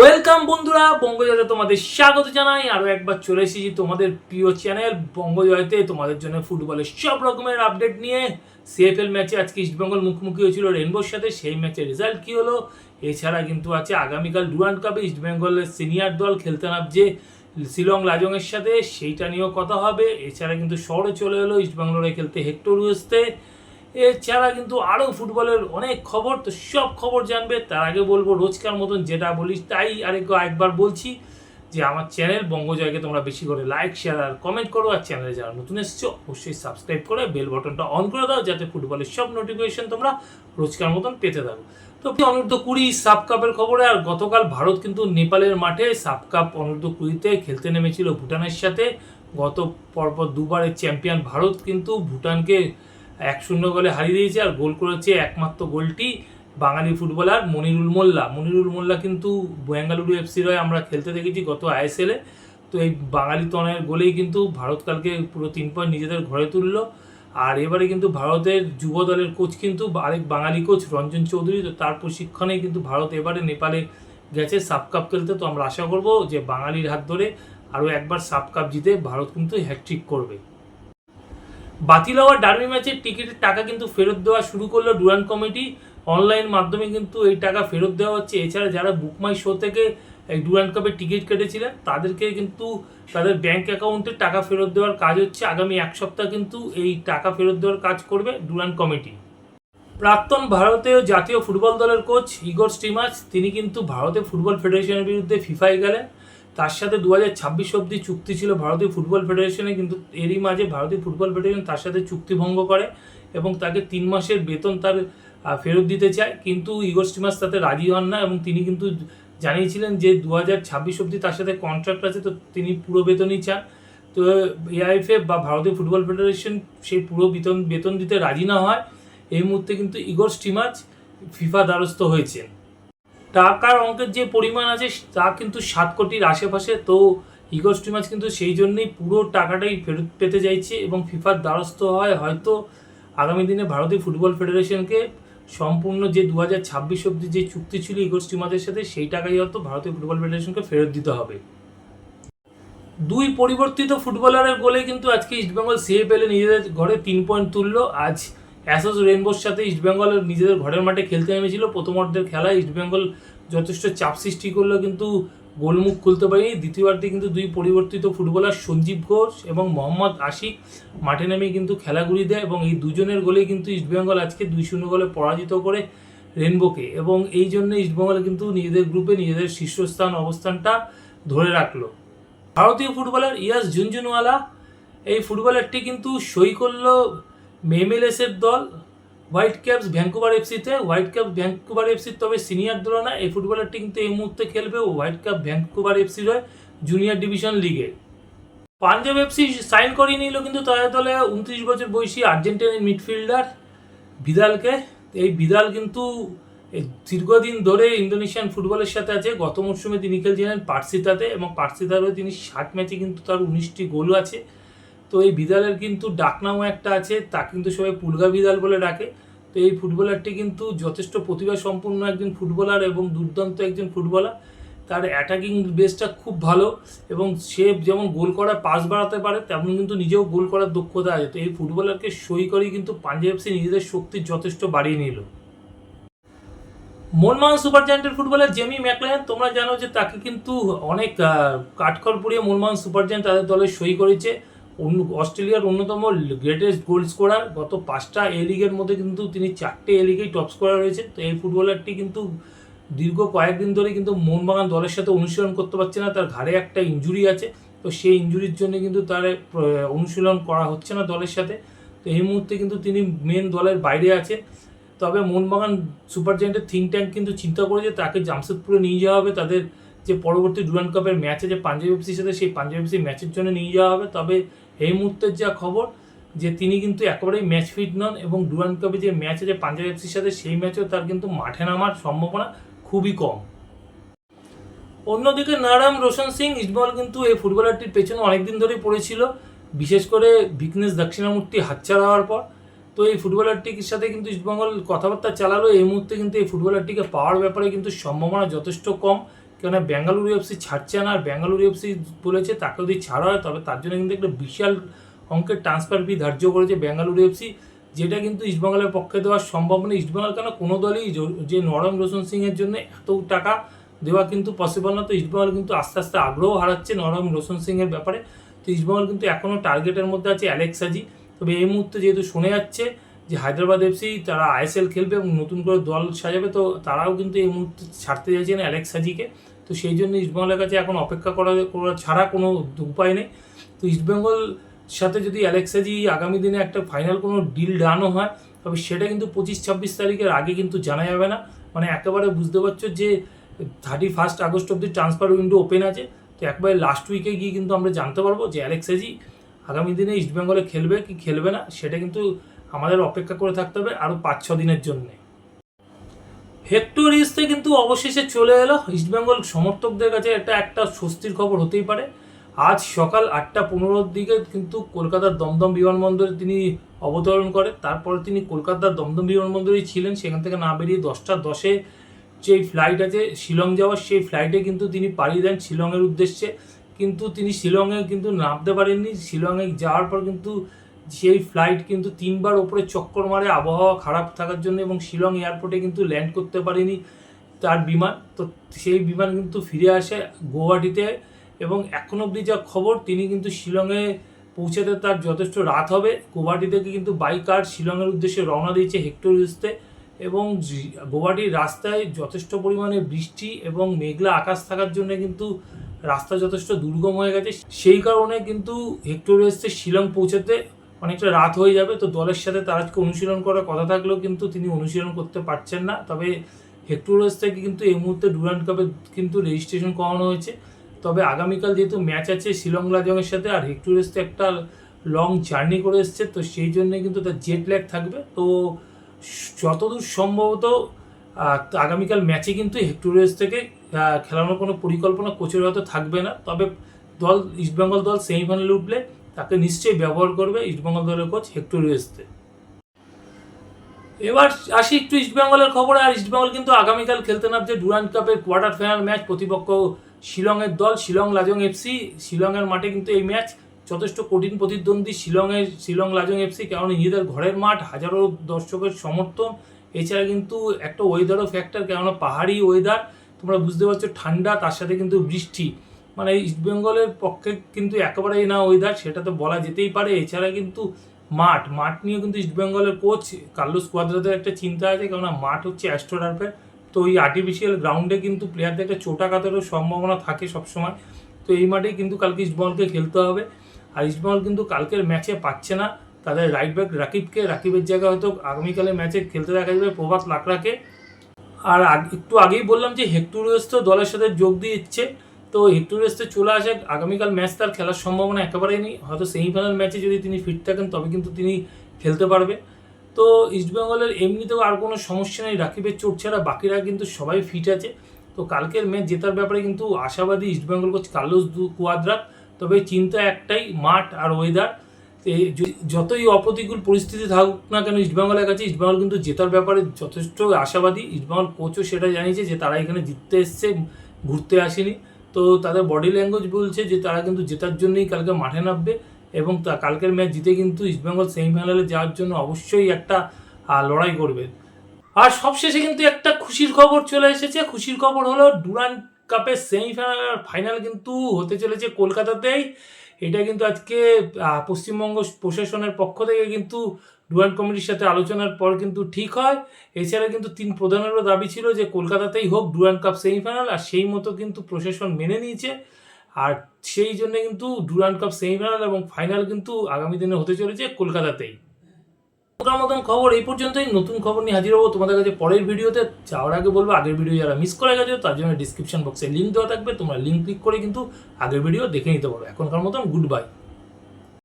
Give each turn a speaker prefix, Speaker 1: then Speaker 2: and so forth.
Speaker 1: Welcome বন্ধুরা, বঙ্গজয়তে তোমাদের স্বাগত জানাই। আরও একবার চলে এসেছি তোমাদের প্রিয় চ্যানেল বঙ্গজয়তে, তোমাদের জন্য ফুটবলের সব রকমের আপডেট নিয়ে। সিএফএল ম্যাচে আজকে ইস্টবেঙ্গল মুখোমুখি হয়েছিল রেনবোর সাথে, সেই ম্যাচের রেজাল্ট কী হলো? এছাড়া কিন্তু আছে আগামীকাল ডুরান্ড কাপে ইস্টবেঙ্গলের সিনিয়র দল খেলতে নামছে শিলং লাজংয়ের সাথে, সেইটা নিয়েও কথা হবে। এছাড়া কিন্তু শহরে চলে এলো ইস্টবেঙ্গলে খেলতে হেক্টর উয়েস্তে এছাড়া কিন্তু আরও ফুটবলের অনেক খবর, তো সব খবর জানবে। তার আগে বলব, রোজকার মতন যেটা বলিস তাই আরেক একবার বলছি যে আমার চ্যানেল বঙ্গজয়কে তোমরা বেশি করে লাইক শেয়ার আর কমেন্ট করো। আর চ্যানেলে যারা নতুন এসেছ, অবশ্যই সাবস্ক্রাইব করে বেল বাটনটা অন করে দাও, যাতে ফুটবলের সব নোটিফিকেশন তোমরা রোজকার মতন পেতে থাকো। তো অনূর্ধ্ব কুড়ি সাব কাপের খবরে, আর গতকাল ভারত কিন্তু নেপালের মাঠে সাব কাপ অনূর্ধ্ব কুড়িতে খেলতে নেমেছিল ভুটানের সাথে। গত পরপর দুবারের চ্যাম্পিয়ন ভারত কিন্তু ভুটানকে এক শূন্য গোলে হারিয়ে দিয়েছে আর গোল করেছে একমাত্র গোলটি বাঙালি ফুটবলার মনিরুল মোল্লা। মনিরুল মোল্লা কিন্তু বেঙ্গালুরু এফসির হয়ে আমরা খেলতে দেখেছি গত আইএসএলে তো এই বাঙালি তনের গোলেই কিন্তু ভারত কালকে পুরো তিন পয়েন্ট নিজেদের ঘরে তুললো। আর এবারে কিন্তু ভারতের যুব দলের কোচ কিন্তু আরেক বাঙালি কোচ রঞ্জন চৌধুরী। তো তার প্রশিক্ষণে কিন্তু ভারত এবারে নেপালে গেছে সাব কাপ খেলতে। তো আমরা আশা করব যে বাঙালির হাত ধরে আরও একবার সাব কাপ জিতে ভারত কিন্তু হ্যাট্রিক করবে। বাতিল হওয়া ডার্বি ম্যাচের টিকিটের টাকা কিন্তু ফেরত দেওয়া শুরু করল ডুরান কমিটি অনলাইন মাধ্যমে কিন্তু এই টাকা ফেরত দেওয়া হচ্ছে। এছাড়া যারা বুকমাই শো থেকে এই ডুরান কাপের টিকিট কেটেছিলেন, তাদেরকে কিন্তু তাদের ব্যাংক অ্যাকাউন্টে টাকা ফেরত দেওয়ার কাজ হচ্ছে। আগামী এক সপ্তাহ কিন্তু এই টাকা ফেরত দেওয়ার কাজ করবে ডুরান কমিটি প্রাক্তন ভারতীয় জাতীয় ফুটবল দলের কোচ ইগর স্টিমাচ তিনি কিন্তু ভারতের ফুটবল ফেডারেশনের বিরুদ্ধে ফিফায় গেলেন। তার সাথে দু হাজার ছাব্বিশ অব্দি চুক্তি ছিল ভারতীয় ফুটবল ফেডারেশনে, কিন্তু এরই মাঝে ভারতীয় ফুটবল ফেডারেশন তার সাথে চুক্তি ভঙ্গ করে এবং তাকে তিন মাসের বেতন তার ফেরত দিতে চায়। কিন্তু ইগর স্টিমাস তাতে রাজি হন না এবং তিনি কিন্তু জানিয়েছিলেন যে দু হাজার ছাব্বিশ অব্দি তার সাথে কন্ট্রাক্ট আছে, তো তিনি পুরো বেতনই চান। তো এআইএফএ বা ভারতীয় ফুটবল ফেডারেশন সেই পুরো বেতন বেতন দিতে রাজি না হয়। এই মুহূর্তে কিন্তু ইগর স্টিমাচ ফিফা দ্বারস্থ হয়েছেন। টাকার অঙ্কের যে পরিমাণ আছে, তা কিন্তু সাত কোটির আশেপাশে। তো ইগো স্টিমাচ কিন্তু সেই জন্যই পুরো টাকাটাই ফেরত পেতে চাইছে এবং ফিফার দ্বারস্থ হয়। হয়তো আগামী দিনে ভারতীয় ফুটবল ফেডারেশনকে সম্পূর্ণ যে দু হাজার ছাব্বিশ অব্দি যে চুক্তি ছিল ইগো স্টিমাচের সাথে, সেই টাকাই হয়তো ভারতীয় ফুটবল ফেডারেশনকে ফেরত দিতে হবে। দুই পরিবর্তিত ফুটবলারের গোলে কিন্তু আজকে ইস্টবেঙ্গল সিএফএল নিজেদের ঘরে তিন পয়েন্ট তুললো। আজ অ্যাসোস রেনবোর সাথে ইস্টবেঙ্গল নিজেদের ঘরের মাঠে খেলতে নেমেছিল। প্রথম অর্ধের খেলায় ইস্টবেঙ্গল যথেষ্ট চাপ সৃষ্টি করল, কিন্তু গোলমুখ খুলতে পারেনি। দ্বিতীয়ার্ধে কিন্তু দুই পরিবর্তিত ফুটবলার সঞ্জীব ঘোষ এবং মোহাম্মদ আশিক মাঠে নেমে কিন্তু খেলাগুলি দেয় এবং এই দুজনের গোলে কিন্তু ইস্টবেঙ্গল আজকে দুই শূন্য গোলে পরাজিত করে রেনবোকে এবং এই জন্য ইস্টবেঙ্গল কিন্তু নিজেদের গ্রুপে নিজেদের শীর্ষস্থান অবস্থানটা ধরে রাখল। ভারতীয় ফুটবলার ইয়াস ঝুনঝুনওয়ালা, এই ফুটবলারটি কিন্তু সই করল মেমেলেসের দল হোয়াইট ক্যাপস ভ্যাঙ্কুভার এফসিতে হোয়াইট ক্যাপ ভ্যাঙ্কুভার এফসির তবে সিনিয়র দল না, এই ফুটবলারটি কিন্তু এই মুহূর্তে খেলবে হোয়াইট ক্যাপ ভ্যাঙ্কুভার এফসির হয়ে জুনিয়র ডিভিশন লিগে পাঞ্জাব এফসি সাইন করিয়ে নিল কিন্তু তাদের দলে উনত্রিশ বছর বয়সী আর্জেন্টিনার মিডফিল্ডার ভিদালকে এই ভিদাল কিন্তু দীর্ঘদিন ধরে ইন্দোনেশিয়ান ফুটবলের সাথে আছে। গত মরশুমে তিনি খেলছিলেন পার্সিতাতে এবং পার্সিতার হয়ে তিনি ষাট ম্যাচে কিন্তু তার উনিশটি গোলও আছে। তো এই ভিদালের কিন্তু ডাকনামও একটা আছে, তা কিন্তু সবাই পুলগা ভিদাল বলে ডাকে। তো এই ফুটবলারটি কিন্তু যথেষ্ট প্রতিভা সম্পন্ন একজন ফুটবলার এবং দুর্দান্ত একজন ফুটবলার। তার অ্যাটাকিং বেসটা খুব ভালো এবং সে যেমন গোল করার পাস বাড়াতে পারে, তেমন কিন্তু নিজেও গোল করার দক্ষতা আছে। তো এই ফুটবলারকে সই করেই কিন্তু পাঞ্জাব এফসি নিজেদের শক্তি যথেষ্ট বাড়িয়ে নিল। মোহনবাগান সুপার জায়ান্টের ফুটবলার জেমি ম্যাকলায়ন তোমরা জানো যে তাকে কিন্তু অনেক কাঠখড় পুড়িয়ে মোহনবাগান সুপার জায়ান্ট তাদের দলে সই করেছে। অস্ট্রেলিয়ার অন্যতম গ্রেটেস্ট গোল স্কোরার গত পাঁচটা এ লিগের মধ্যে কিন্তু তিনি চারটে এ লিগেই টপ স্কোরার রয়েছে তো এই ফুটবলারটি কিন্তু দীর্ঘ কয়েকদিন ধরে কিন্তু মোহনবাগান দলের সাথে অনুশীলন করতে পারছে না, তার ঘাড়ে একটা ইঞ্জুরি আছে। তো সেই ইঞ্জুরির জন্য কিন্তু তার অনুশীলন করা হচ্ছে না দলের সাথে। তো এই মুহূর্তে কিন্তু তিনি মেন দলের বাইরে আছে। তবে মোহনবাগান সুপার জায়েন্টের থিঙ্ক ট্যাঙ্ক কিন্তু চিন্তা করেছে তাকে জামশেদপুরে নিয়ে যাওয়া হবে, তাদের যে পরবর্তী ডুরান কাপের ম্যাচে যে পাঞ্জাব এফসির সাথে সেই পাঞ্জাব এফসি ম্যাচের জন্য নিয়ে যাওয়া হবে। তবে এই মুহূর্তের যা খবর, যে তিনি কিন্তু একেবারেই ম্যাচ ফিট নন এবং ডুরান কাপে যে ম্যাচ আছে পাঞ্জাব এফসির সাথে সেই ম্যাচেও তার কিন্তু মাঠে নামার সম্ভাবনা খুবই কম। অন্যদিকে নারাম রোশন সিং, ইসবল কিন্তু এই ফুটবলারটির পেছনে অনেকদিন ধরেই পড়েছিল, বিশেষ করে ভিকনেস দক্ষিণামূর্তি হাতছাড়া হওয়ার পর। তো এই ফুটবলারটির সাথে কিন্তু ইস্টবেঙ্গল কথাবার্তা চালালো এই মুহূর্তে কিন্তু এই ফুটবলারটিকে পাওয়ার ব্যাপারে কিন্তু সম্ভাবনা যথেষ্ট কম। কেন বেঙ্গালুরু এফসি ছাড়ছে না, আর বেঙ্গালুরু এফসি বলেছে তাকে যদি ছাড়া হয়, তবে তার জন্য কিন্তু একটা বিশাল অঙ্কের ট্রান্সফার ফি ধার্য করেছে বেঙ্গালুরু এফসি যেটা কিন্তু ইস্টবেঙ্গলের পক্ষে দেওয়া সম্ভব নয়। ইস্টবেঙ্গল কেন? কোনো দলই যে নরম রোশন সিংয়ের জন্য এত টাকা দেওয়া কিন্তু পসিবল না তো ইস্টবেঙ্গল কিন্তু আস্তে আস্তে আগ্রহ হারাচ্ছে নরম রোশন সিংয়ের ব্যাপারে। তো ইস্টবেঙ্গল কিন্তু এখনও টার্গেটের মধ্যে আছে অ্যালেক্সাজি তবে এই মুহূর্তে যেহেতু শোনা যাচ্ছে যে হায়দ্রাবাদ এফসি তারা আইএসএল খেলবে এবং নতুন করে দল সাজাবে, তো তারাও কিন্তু এই মুহূর্তে ছাড়তে চাইছে না অ্যালেক্সাজিকে তো সেই জন্য ইস্টবেঙ্গলের কাছে এখন অপেক্ষা করা করা ছাড়া কোনো উপায় নেই। তো ইস্টবেঙ্গল সাথে যদি অ্যালেক্সাজি আগামী দিনে একটা ফাইনাল কোনো ডিল ডানও হয়, তবে সেটা কিন্তু পঁচিশ ছাব্বিশ তারিখের আগে কিন্তু জানা যাবে না। মানে একেবারে বুঝতে পারছ যে থার্টি ফার্স্ট আগস্ট অব্দি ট্রান্সফার উইন্ডো ওপেন আছে। তো একবারে লাস্ট উইকে গিয়ে কিন্তু আমরা জানতে পারব যে অ্যালেক্সাজি আগামী দিনে ইস্টবেঙ্গলে খেলবে কি খেলবে না, সেটা কিন্তু আমাদের অপেক্ষা করে থাকতে হবে আরও পাঁচ ছ দিনের জন্যে। হেক্টর ইস্টে কিন্তু অবশেষে চলে এলো। ইস্টবেঙ্গল সমর্থকদের কাছে এটা একটা স্বস্তির খবর হতেই পারে। আজ সকাল আটটা পনেরোর দিকে কিন্তু কলকাতার দমদম বিমানবন্দরে তিনি অবতরণ করে তারপরে তিনি কলকাতার দমদম বিমানবন্দরেই ছিলেন। সেখান থেকে না বেরিয়ে দশটা দশে যে ফ্লাইট আছে, শিলং যাওয়ার সেই ফ্লাইটে কিন্তু তিনি পাড়ি দেন শিলংয়ের উদ্দেশ্যে। কিন্তু তিনি শিলংয়ে কিন্তু নামতে পারেননি। শিলংয়ে যাওয়ার পর কিন্তু সেই ফ্লাইট কিন্তু তিনবার ওপরে চক্কর মারে, আবহাওয়া খারাপ থাকার জন্য এবং শিলং এয়ারপোর্টে কিন্তু ল্যান্ড করতে পারেনি তার বিমান। তো সেই বিমান কিন্তু ফিরে আসে গুয়াহাটিতে এবং এখন অবধি যা খবর, তিনি কিন্তু শিলংয়ে পৌঁছাতে তার যথেষ্ট রাত হবে। গুয়াহাটি থেকে কিন্তু বাইক আর শিলংয়ের উদ্দেশ্যে রওনা দিয়েছে হেক্টর ইউজতে এবং গুয়াহাটির রাস্তায় যথেষ্ট পরিমাণে বৃষ্টি এবং মেঘলা আকাশ থাকার জন্য কিন্তু রাস্তা যথেষ্ট দুর্গম হয়ে গেছে। সেই কারণে কিন্তু হেক্টর ইউজতে শিলং পৌঁছাতে অনেকটা রাত হয়ে যাবে, তো দলের সাথে তার আজকে অনুশীলন করার কথা থাকলেও কিন্তু তিনি অনুশীলন করতে পারছেন না। তবে হেক্টোরেস থেকে কিন্তু এই মুহূর্তে ডুরান্ড কাপে কিন্তু রেজিস্ট্রেশন করানো হয়েছে। তবে আগামীকাল যেহেতু ম্যাচ আছে শিলং লাজংয়ের সাথে, আর হেক্টোরেস তো একটা লং জার্নি করে এসছে, তো সেই জন্য কিন্তু তার জেট ল্যাগ থাকবে। তো যতদূর সম্ভবত আগামীকাল ম্যাচে কিন্তু হেক্টোরেস থেকে খেলানোর কোনো পরিকল্পনা কোচের হয়তো থাকবে না। তবে দল, ইস্টবেঙ্গল দল সেমিফাইনালে উঠলে তাকে নিশ্চয়ই ব্যবহার করবে ইস্টবেঙ্গল দলের কোচ হেক্টর রিয়েসতে এবার আসি একটু ইস্টবেঙ্গলের খবর, আর ইস্টবেঙ্গল কিন্তু আগামীকাল খেলতে নামছে ডুরান্ড কাপের কোয়ার্টার ফাইনাল ম্যাচ প্রতিপক্ষ শিলংয়ের দল, শিলং লাজং এফসি শিলংয়ের মাঠে কিন্তু এই ম্যাচ যথেষ্ট কঠিন প্রতিদ্বন্দ্বী শিলংয়ের, শিলং লাজং এফসি কারণ নিজেদের ঘরের মাঠ, হাজারো দর্শকের সমর্থন। এছাড়া কিন্তু একটা ওয়েদারও ফ্যাক্টর কেননা পাহাড়ি ওয়েদার তোমরা বুঝতে পারছ ঠান্ডা, তার সাথে কিন্তু বৃষ্টি। মানে ইস্টবেঙ্গলের পক্ষে কিন্তু একেবারেই না ওয়েদার সেটা তো বলা যেতেই পারে। এছাড়া কিন্তু মাঠ মাঠ নিয়ে কিন্তু ইস্টবেঙ্গলের কোচ কার্লোস কোয়াদ্রাদের একটা চিন্তা আছে, কেননা মাঠ হচ্ছে অ্যাস্ট্রোডার্ফের তো ওই আর্টিফিশিয়াল গ্রাউন্ডে কিন্তু প্লেয়ারদের একটা চোটাঘাতেরও সম্ভাবনা থাকে সবসময়। তো এই মাঠেই কিন্তু কালকে ইস্টবেঙ্গলকে খেলতে হবে। আর ইস্টবেঙ্গল কিন্তু কালকের ম্যাচে পাচ্ছে না। তাদের রাইট ব্যাক রাকিবকে, রাকিবের জায়গায় হয়তো আগামীকালের ম্যাচে খেলতে দেখা যাবে প্রভাত লাকড়াকে। আর একটু আগেই বললাম যে হেক্টুরিয়াস তো দলের সাথে যোগ দিয়ে দিচ্ছে। তো হেক্টুরিয়াস তো চলে আসে। আগামীকাল ম্যাচ তার খেলার সম্ভাবনা একেবারেই নেই। হয়তো সেমিফাইনাল ম্যাচে যদি তিনি ফিট থাকেন, তবে কিন্তু তিনি খেলতে পারবে। তো ইস্টবেঙ্গলের এমনিতেও আর কোনো সমস্যা নেই। রাকিবের চোট ছাড়া বাকিরা কিন্তু সবাই ফিট আছে। তো কালকের ম্যাচ জেতার ব্যাপারে কিন্তু আশাবাদী ইস্টবেঙ্গল কোচ কার্লোস দু কুয়াদ্রাক। তবে চিন্তা একটাই, মাঠ আর ওয়েদার যতই অপ্রতিকূল পরিস্থিতি থাকুক না কেন ইস্টবেঙ্গলের কাছে ইস্টবেঙ্গল কিন্তু জেতার ব্যাপারে যথেষ্ট আশাবাদী। ইস্টবেঙ্গল কোচও সেটা জানিয়েছে যে তারা এখানে জিততে এসছে, ঘুরতে আসেনি। তো তাদের বডি ল্যাঙ্গুয়েজ বলছে যে তারা কিন্তু জেতার জন্যই কালকে মাঠে নামবে এবং তা কালকের ম্যাচ জিতে কিন্তু ইস্টবেঙ্গল সেমিফাইনালে যাওয়ার জন্য অবশ্যই একটা লড়াই করবে। আর সবশেষে কিন্তু একটা খুশির খবর চলে এসেছে। খুশির খবর হলো ডুরান্ড কাপের সেমিফাইনাল আর ফাইনাল কিন্তু হতে চলেছে কলকাতাতেই। এটা কিন্তু আজকে পশ্চিমবঙ্গ প্রশাসনের পক্ষ থেকে কিন্তু ডুরান্ড কমিটির সাথে আলোচনার পর কিন্তু ঠিক হয়। এছাড়া কিন্তু তিন প্রধানেরও দাবি ছিল যে কলকাতাতেই হোক ডুরান্ড কাপ সেমিফাইনাল, আর সেই মতো কিন্তু প্রশাসন মেনে নিয়েছে। আর সেই জন্য কিন্তু ডুরান্ড কাপ সেমিফাইনাল এবং ফাইনাল কিন্তু আগামী দিনে হতে চলেছে কলকাতাতেই। ওটার মতন খবর এই পর্যন্তই। নতুন খবর নিয়ে হাজির হব তোমাদের কাছে পরের ভিডিওতে। যাওয়ার আগে বলব, আগের ভিডিও যারা মিস করে গেছো, তার জন্য ডিসক্রিপশন বক্সে লিঙ্ক দেওয়া থাকবে। তোমরা লিঙ্ক ক্লিক করে কিন্তু আগের ভিডিও দেখে নিতে পারো। এখনকার মতন গুড বাই